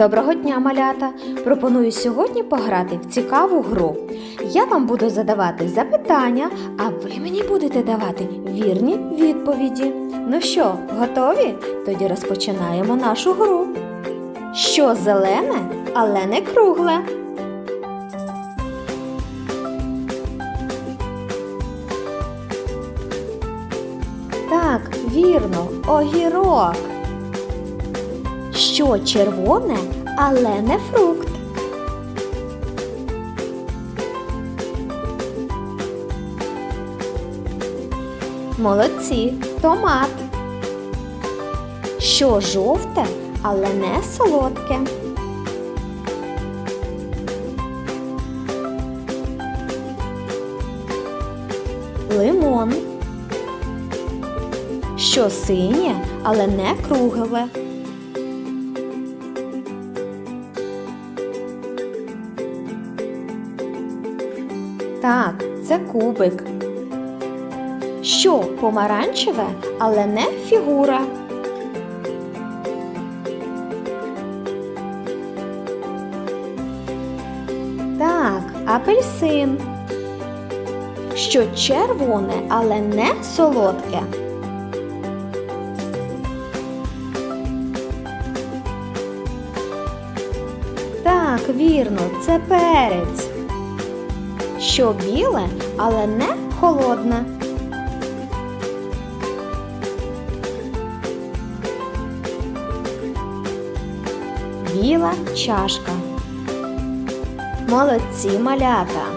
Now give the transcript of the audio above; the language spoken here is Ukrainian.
Доброго дня, малята! Пропоную сьогодні пограти в цікаву гру. Я вам буду задавати запитання, а ви мені будете давати вірні відповіді. Ну що, готові? Тоді розпочинаємо нашу гру. Що зелене, але не кругле? Так, вірно, огірок. Що червоне, але не фрукт. Молодці, томат. Що жовте, але не солодке. Лимон. Що синє, але не кругле. Так, це кубик. Що помаранчеве, але не фігура. Так, апельсин. Що червоне, але не солодке. Так, вірно, це перець. Що біле, але не холодне. Біла чашка. Молодці малята.